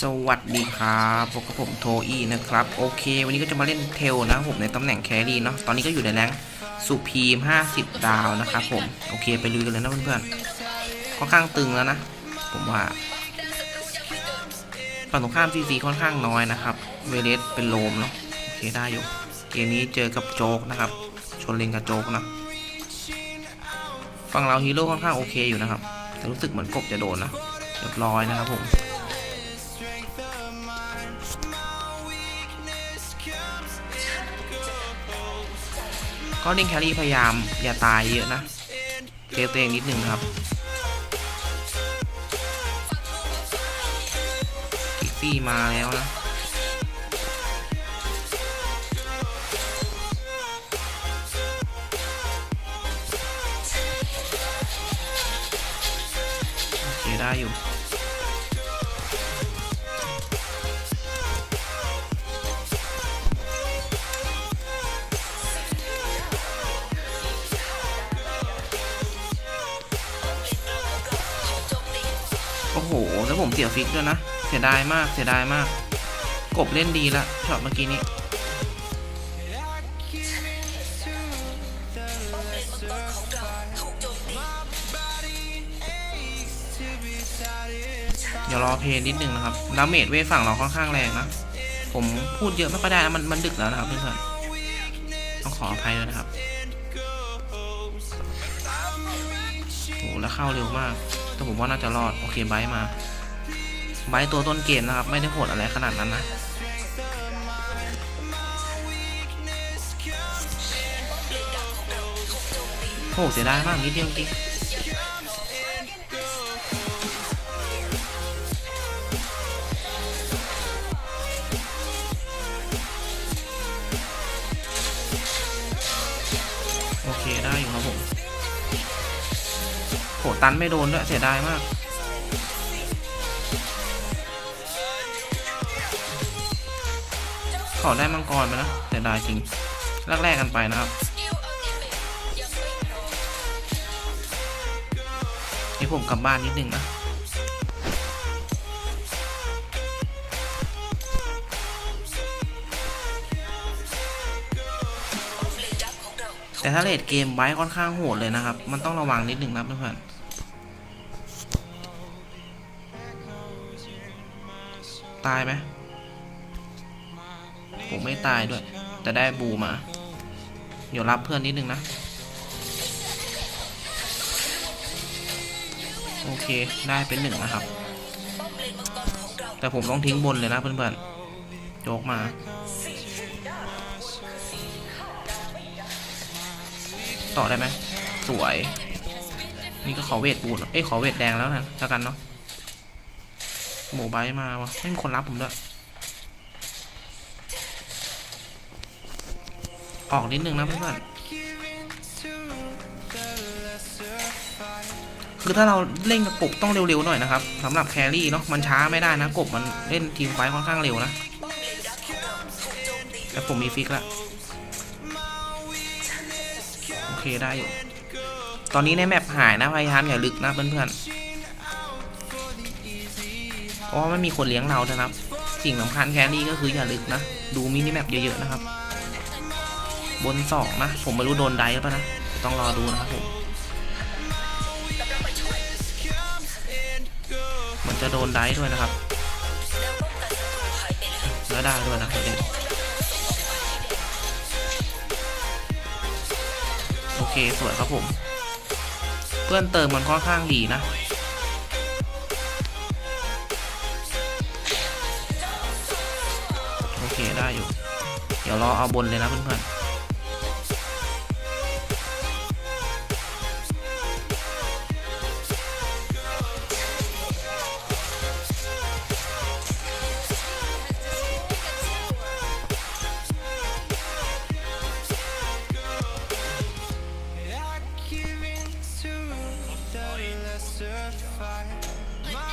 สวัสดีครับพบกับผมโทอีนะครับ โอเค วันนี้ก็จะมาเล่นเทลนะผมในตำแหน่งแครี่เนาะตอนนี้ก็อยู่ในแรงสุพีม 50 ดาวนะครับผม โอเค ไปลุยกันเลยนะเพื่อนๆค่อนข้างตึงแล้วนะ ผมว่าฝั่งตรงข้ามซีซีค่อนข้างน้อยนะครับ เวเลสเป็นโลมเนาะโอเคได้อยู่ เกมนี้เจอกับโจกนะครับ ชนเลนกับโจกนะฝั่งเราฮีโร่ค่อนข้างโอเคอยู่นะครับ แต่รู้สึกเหมือนกบจะโดนนะเรียบร้อยนะครับผม ก็เล่นแครี่พยายามอย่าตายเยอะนะเซฟตัวเองนิดนึงครับกิกซี่มาแล้วนะโอเคได้อยู่ เสียฟิกด้วยนะ เสียดายมาก เสียดายมาก กบเล่นดีละช็อตเมื่อกี้นี้เดี๋ยวรอเพลงนิดนึงนะครับดาเมจเวฝั่งเราค่อนข้างแรงนะ ผมพูดเยอะไม่ค่อยได้นะมันมันดึกแล้วนะครับเพื่อนๆต้องขออภัยด้วยนะครับโอ้โหแล้วเข้าเร็วมาก แต่ผมว่าน่าจะรอด โอเคไบมา ไบร์ทตัวต้นเกมนะครับ ไม่ได้โหดอะไรขนาดนั้นนะโหเสียดายมากนิดเดียวจริงโอเคได้อยู่ครับผมโหตันไม่โดนด้วยเสียดายมาก ขอได้มังกรไปนะเสียดายจริงแรกๆกันไปนะครับนี่ผมกลับบ้านนิดนึงนะแต่ถ้าเลดเกมไว้ค่อนข้างโหดเลยนะครับ มันต้องระวังนิดนึงนะเพื่อนตายไหม ผมไม่ตายด้วย แต่ได้บูมา เดี๋ยวรับเพื่อนนิดนึงนะ โอเคได้เป็นหนึ่งนะครับ แต่ผมต้องทิ้งบนเลยนะเพื่อนๆโจกมาต่อได้ไหมสวย นี่ก็ขอเวทบูดเอ้ยขอเวทแดงแล้วนะแล้วกันเนาะโมบายมาวะไม่มีคนรับผมด้วย ออกนิดนึงนะเพื่อนๆคือถ้าเราเล่นกับกบต้องเร็วๆหน่อยนะครับสำหรับแครี่เนาะมันช้าไม่ได้นะกบมันเล่นทีมไฟค่อนข้างเร็วนะแต่ผมมีฟิกละโอเคได้อยู่ตอนนี้ในแมปหายนะพยายามอย่าลึกนะเพื่อนๆเพราะว่าไม่มีคนเลี้ยงเรานะครับ สิ่งสำคัญแครี่ก็คืออย่าลึกนะ ดูมินิแมปเยอะๆนะครับ บนสองนะ ผมไม่รู้โดนไดหรือเปล่านะ ต้องรอดูนะครับผมเหมันจะโดนไดด้วยนะครับแล้วได้ด้วยนะประเด็นโอเคสวยครับผม เพื่อนเติมมันค่อนข้างดีนะโอเคได้อยู่ เดี๋ยวรอเอาบนเลยนะเพื่อนๆ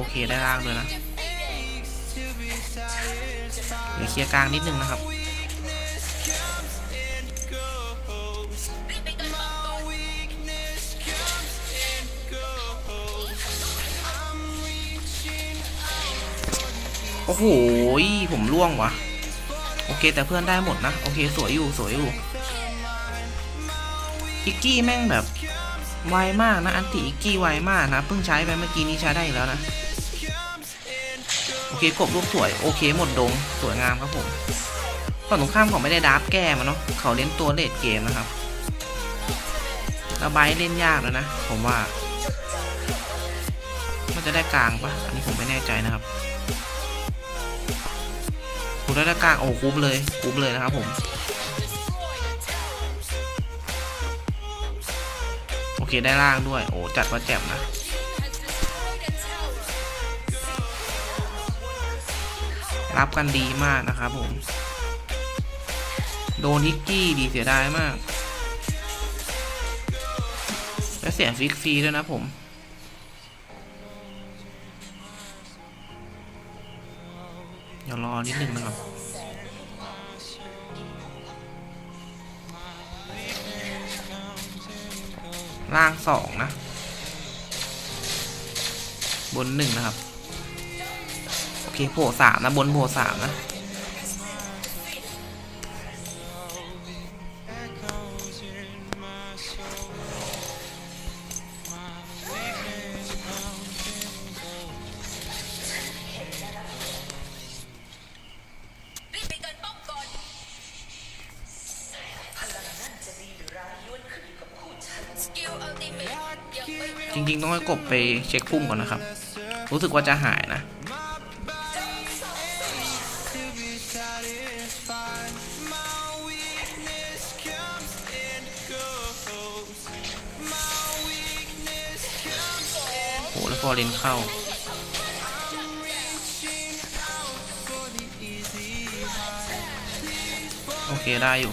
โอเคได้ล่างด้วยนะเดี๋ยวเคลียร์กลางนิดนึงนะครับโอ้โหผมล่วงวะโอเค แต่เพื่อนได้หมดนะ โอเค สวยอยู่สวยอยู่อิกกี้แม่งแบบไวมากนะ อันติอิกกี้ไวมากนะ เพิ่งใช้ไปเมื่อกี้นี้ใช้ได้แล้วนะ เคกบลูกสวยโอเคหมดดงสวยงามครับผมฝั่งตรงข้ามเขาไม่ได้ดับแก้มาเนาะเขาเล่นตัวเลดเกมนะครับแล้วไบร์เล่นยากแล้วนะ ผมว่า มันจะได้กลางปะอันนี้ผมไม่แน่ใจนะครับผมได้กลางโอ้คุ้มเลยคุ้มเลยนะครับผมโอเคได้ล่างด้วย โอ้จัดว่าแจ่มนะ รับกันดีมากนะครับผม โดนฮิกกี้ดีเสียดายมาก และเสียฟิกฟีด้วยนะผมเดี๋ยวรอนิดนึงนะครับล่างสองนะ บนหนึ่งนะครับ โอเคโผล่สามนะบนโผล่สามนะรีบไปกันป้อมก่อนสกิลอัลติเมทยังจริงๆ ต้องให้กบไปเช็คพุ่มก่อนนะครับ รู้สึกว่าจะหายนะ อ้แล้วฟอเรนเข้า โอเคได้อยู่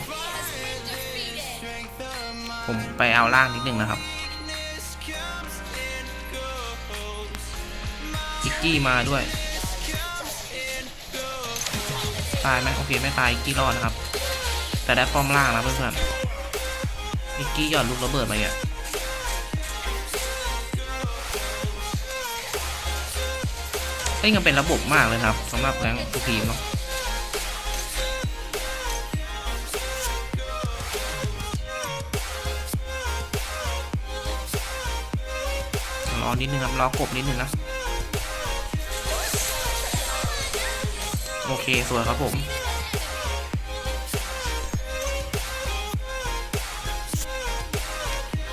ผมไปเอาล่างนิดนึงนะครับอิกกี้มาด้วย ตายไหมโอเคไม่ตายอิกกี้รอดนะครับ แต่ได้ป้อมล่างนะเพื่อนๆอิกกี้หย่อนลูกระเบิดมาเนี่ เล่นกันเป็นระบบมากเลยครับสำหรับแรงทุกทีมเนาะรอนิดนึงครับรอกบนิดนึงนะโอเคสวยครับผม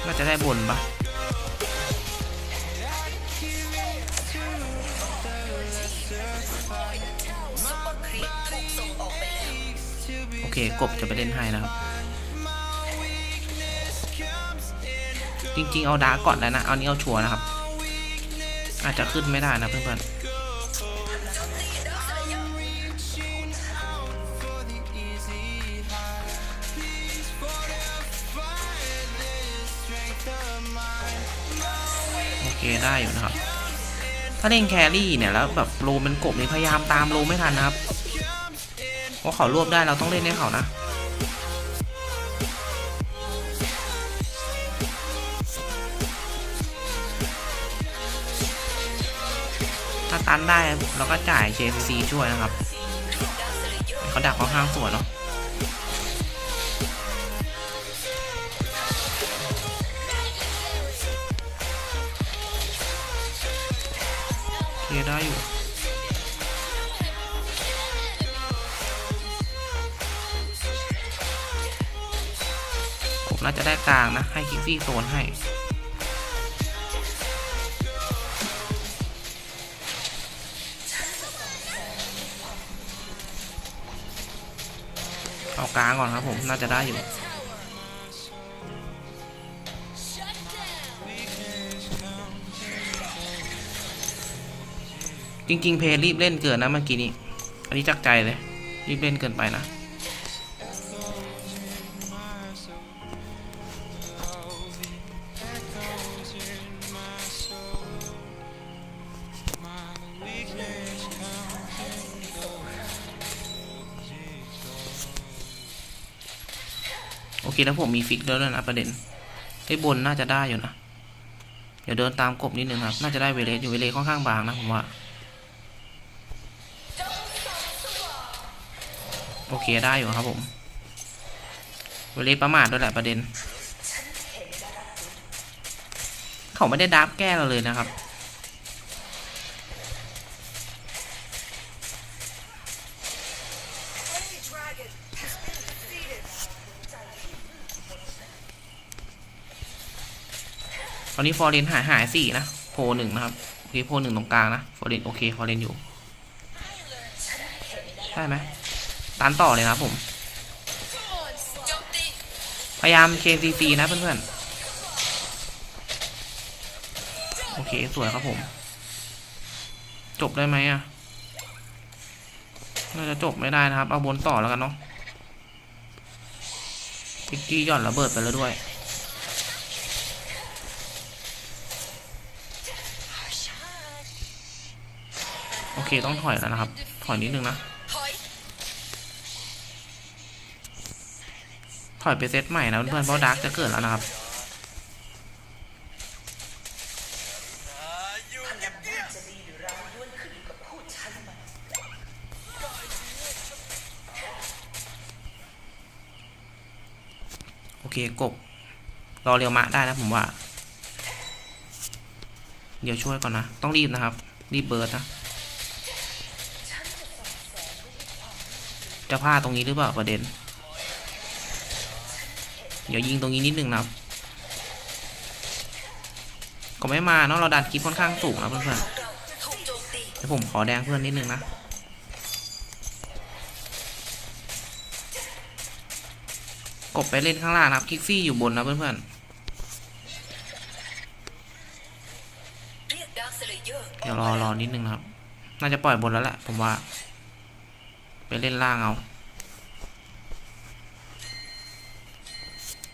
น่าจะได้บนปะ เคกบจะไปเล่นให้นะครับ จริงๆ เอาดาก่อนแล้วนะ เอานี้เอาชัวนะครับ อาจจะขึ้นไม่ได้นะเพื่อนๆโอเคได้อยู่นะครับ ถ้าเล่นแครี่เนี่ยแล้วแบบโลเป็นกบนี่พยายามตามโลไม่ทันนะครับ เพราะเขารวบได้เราต้องเล่นให้เขานะ ถ้าตันได้เราก็จ่าย JCC ช่วยนะครับ เขาดักค่อนข้างส่วยเนาะเคได้อยู่ น่าจะได้กลางนะ ให้คิกซี่โซนให้ เอากลางก่อนครับผม น่าจะได้อยู่จริง ๆ เพย์รีบเล่นเกินนะเมื่อกี้นี้ อันนี้จักใจเลย รีบเล่นเกินไปนะ เคแล้วผมมีฟิกแล้วด้วยนะประเด็นไอ้บนน่าจะได้อยู่นะ เดี๋ยวเดินตามกบนิดนึงครับ น่าจะได้เวเลสอยู่เวเลสค่อนข้างบางนะผมว่า โอเคได้อยู่ครับผม เวเลสประมาทด้วยแหละประเด็น เขาไม่ได้ดับแก้เราเลยนะครับ ตอนนี้ฟอร์เรนหายหายสี่นะโพหนึ่งนะครับโอเคโพหนึ่งตรงกลางนะฟอร์เรนโอเคฟอร์เรนอยู่ได้ไหมตันต่อเลยนะผม พยายาม KCC นะเพื่อนๆ โอเค สวยครับผม จบได้ไหมอะน่าจะจบไม่ได้นะครับ เอาบนต่อแล้วกันเนาะพิกกี้หย่อนระเบิดไปแล้วด้วย ต้องถอยแล้วนะครับ ถอยนิดนึงนะ ถอยไปเซตใหม่นะเพื่อนเพราะดาร์กจะเกิดแล้วนะครับโอเคกบรอเรียวมะได้นะผมว่า เดี๋ยวช่วยก่อนนะ ต้องรีบนะครับ รีบเบิร์ดนะ จะพลาดตรงนี้หรือเปล่าประเด็น เดี๋ยวยิงตรงนี้นิดนึงนะครับ ก็ไม่มาเนาะเราดันคลิปค่อนข้างสูงนะเพื่อนๆเดี๋ยวผมขอแดงเพื่อนนิดนึงนะกบไปเล่นข้างล่างนะครับคิกซี่อยู่บนนะเพื่อนๆเดี๋ยวรอรอนิดนึงนะครับ น่าจะปล่อยบนแล้วแหละผมว่า เล่นล่างเอา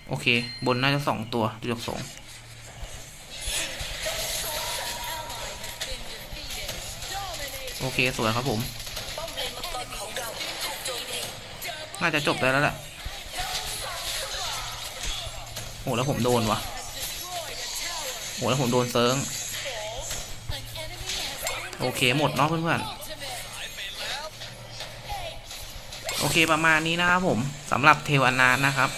โอเค บนน่าจะสองตัวดูจากสองโอเค สวยครับผม น่าจะจบได้แล้วแหละโหแล้วผมโดนวะโหแล้วผมโดนเซิร์ง โอเค หมดเนาะเพื่อนๆ โอเคประมาณนี้นะครับผมสำหรับเทวนานนะครับ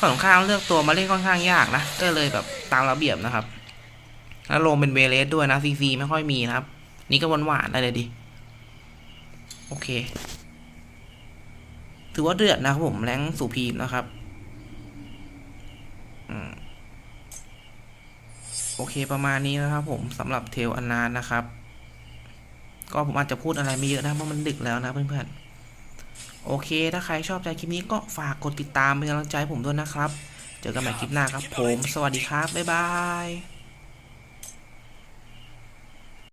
ฝั่งตรงข้ามเลือกตัวมาเล่นค่อนข้างยากนะ ก็เลยแบบตามระเบียบนะครับ แล้วลงเป็นเวเลสด้วยนะซีซีไม่ค่อยมีนะครับ นี่ก็หวานๆได้เลยดิ โอเค ถือว่าเดือดนะครับผมแรงสูพีมนะครับโอเคประมาณนี้นะครับ ผมสำหรับเทลอนนานนะครับ ก็ผมอาจจะพูดอะไรไม่เยอะนะเพราะมันดึกแล้วนะเพื่อนๆ โอเค ถ้าใครชอบใจคลิปนี้ก็ฝากกดติดตามเป็นกำลังใจผมด้วยนะครับ เจอกันใหม่คลิปหน้าครับผม สวัสดีครับ บ๊ายบาย